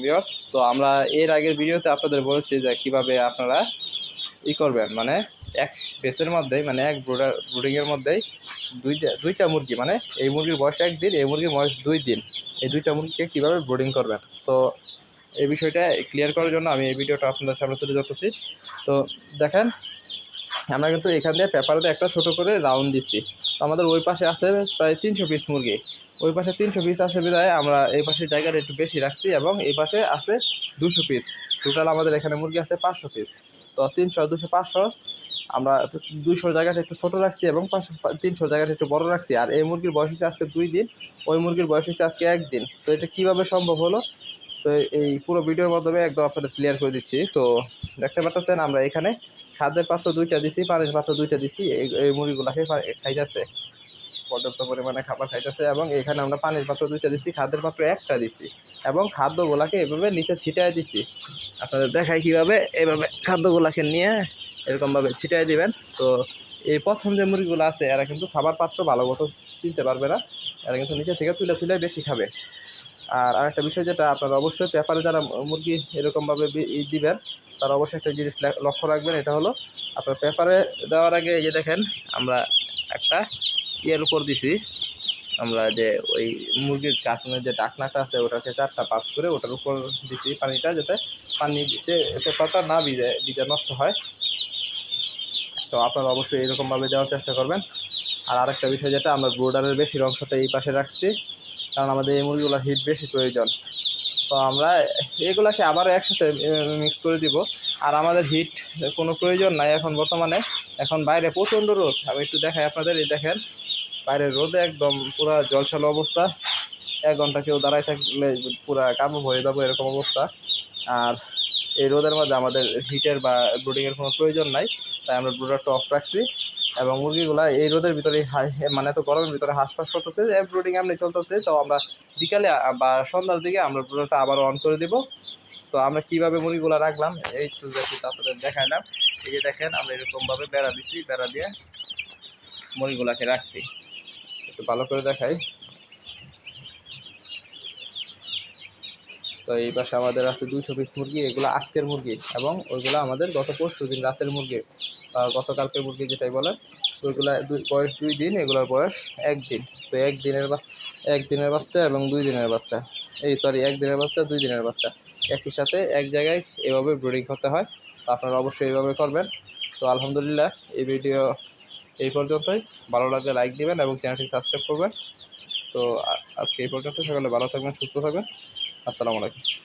Viewers তো আমরা এর আগের ভিডিওতে আপনাদের বলেছি যে কীভাবে আপনারা ই করবেন মানে এক বেসের মধ্যেই মানে এক ব্রুডার ব্রুডিংয়ের মধ্যেই দুইটা দুইটা মুরগি মানে এই মুরগির বয়স একদিন, এই মুরগির বয়স দুই দিন। এই দুইটা মুরগিকে কীভাবে ব্রুডিং করবেন? তো এই বিষয়টা ক্লিয়ার করার জন্য আমি এই ভিডিওটা আপনাদের সামনে তুলে ধরতেছি। তো দেখেন, আমরা কিন্তু এখান দিয়ে পেপারে একটা ছোট করে রাউন্ড দিচ্ছি তো আমাদের ওই পাশে আছে প্রায় তিনশো পিস মুরগি। ওই পাশে তিনশো পিস আছে বিধায় আমরা এই পাশে জায়গাটা একটু বেশি রাখছি এবং এই পাশে আছে দুশো পিস টোটাল আমাদের এখানে মুরগি আছে পাঁচশো পিস তো তিনশো দুশো পাঁচশো। আমরা দুইশো জায়গাটা একটু ছোটো রাখছি এবং পাঁচশো তিনশো জায়গাটা একটু বড় রাখছি। আর এই মুরগির বয়স হচ্ছে আজকে দুই দিন। ওই মুরগির বয়স হচ্ছে আজকে একদিন। তো এটা কীভাবে সম্ভব হলো? তো এই পুরো ভিডিওর মাধ্যমে একদম আপনাদের ক্লিয়ার করে দিচ্ছি। তো দেখতে পাচ্ছেন, আমরা এখানে খাদ্যের পাত্র দুইটা দিছি, পানির পাত্র দুইটা দিছি। এই মুরগিগুলাকে খাইতেছে। পর্যাপ্ত পরিমাণে খাবার খাইতেছে এবং এখানে আমরা পানির পাত্র দুইটা দিচ্ছি খাদ্যের পাত্র একটা দিছি এবং খাদ্যগুলাকে এভাবে নিচে ছিটায় দিছি। আপনাদের দেখাই কীভাবে এভাবে খাদ্যগুলাকে নিয়ে এরকমভাবে ছিটায় দিবেন। তো এই প্রথম যে মুরগিগুলো আছে, এরা কিন্তু খাবার পাত্র ভালো মতো চিনতে পারবে না। এরা কিন্তু নিচে থেকে তুলে তুলে বেশি খাবে। আর আরেকটা বিষয় যেটা আপনারা অবশ্যই পেপারে যারা মুরগি এরকমভাবে দিবেন, তারা অবশ্যই একটা জিনিস লক্ষ্য রাখবেন। এটা হলো, আপনার পেপারে দেওয়ার আগে এই যে দেখেন, আমরা একটা ইয়ের উপর দিছি। আমরা যে ওই মুরগির কাটনের যে ডাকনাটা আছে, ওটাকে চারটা পাস করে ওটার উপর দিছি পানিটা, যাতে পানিতে পেপারটা না ভিজে ভিজে নষ্ট হয়। তো আপনারা অবশ্যই এরকমভাবে দেওয়ার চেষ্টা করবেন। আর আরেকটা বিষয় যেটা, আমরা ব্রোডারের বেশির অংশটা এই পাশে রাখছি, কারণ আমাদের এই মুরগিগুলোর হিট বেশি প্রয়োজন। তো আমরা এগুলাকে আবার একসাথে মিক্স করে দিব। আর আমাদের হিট কোনো প্রয়োজন নাই এখন বর্তমানে। এখন বাইরে প্রচণ্ড রোদ। আমি একটু দেখাই আপনাদের, এই দেখেন। বাইরে রোদে একদম পুরো জলসালো অবস্থা। এক ঘণ্টা কেউ দাঁড়ায় থাকলে পুরো কাবু হয়ে যাব এরকম অবস্থা। আর এই রোদের মধ্যে আমাদের হিটের বা ব্রুডিংয়ের কোনো প্রয়োজন নাই, তাই আমরা ব্রুডারটা অফ রাখছি। এবং মুরগিগুলা এই রোদের ভিতরে মানে এত গরমের ভিতরে হাঁসফাঁস করতেছে ব্রুডিং এমনি চলতেছে, তো আমরা বিকালে বা সন্ধ্যার দিকে আমরা ব্রুডারটা আবার অন করে দিব। তো আমরা কীভাবে মুরগিগুলো রাখলাম, এই তো দেখি আপনাদের দেখাইলাম। এই যে দেখেন, আমরা এরকমভাবে বেড়া দিছি, বেড়া দিয়ে মুরগিগুলাকে রাখছি। একটু ভালো করে দেখাই। তো এই পাশে আমাদের আছে দুইশো পিস মুরগি এগুলো আজকের মুরগি এবং ওইগুলো আমাদের গত পরশু দিন রাতের মুরগি আহ, গতকালকের মুরগি যেটাই বলে ওইগুলা দুই বয়স দুই দিন এগুলোর বয়স এক দিন তো এক দিনের বা এক দিনের বাচ্চা এবং দুই দিনের বাচ্চা। এই সরি এক দিনের বাচ্চা দুই দিনের বাচ্চা। একই সাথে এক জায়গায় এভাবে ব্রিডিং করতে হয় তো আপনারা অবশ্যই এইভাবে করবেন। তো আলহামদুলিল্লাহ এই ভিডিও এই পর্যন্তই। ভালো লাগলে লাইক দিবেন এবং চ্যানেলটি সাবস্ক্রাইব করবেন। তো আজকে এই পর্যন্ত সকালে ভালো থাকবেন সুস্থ থাকবেন। আসসালামু আলাইকুম।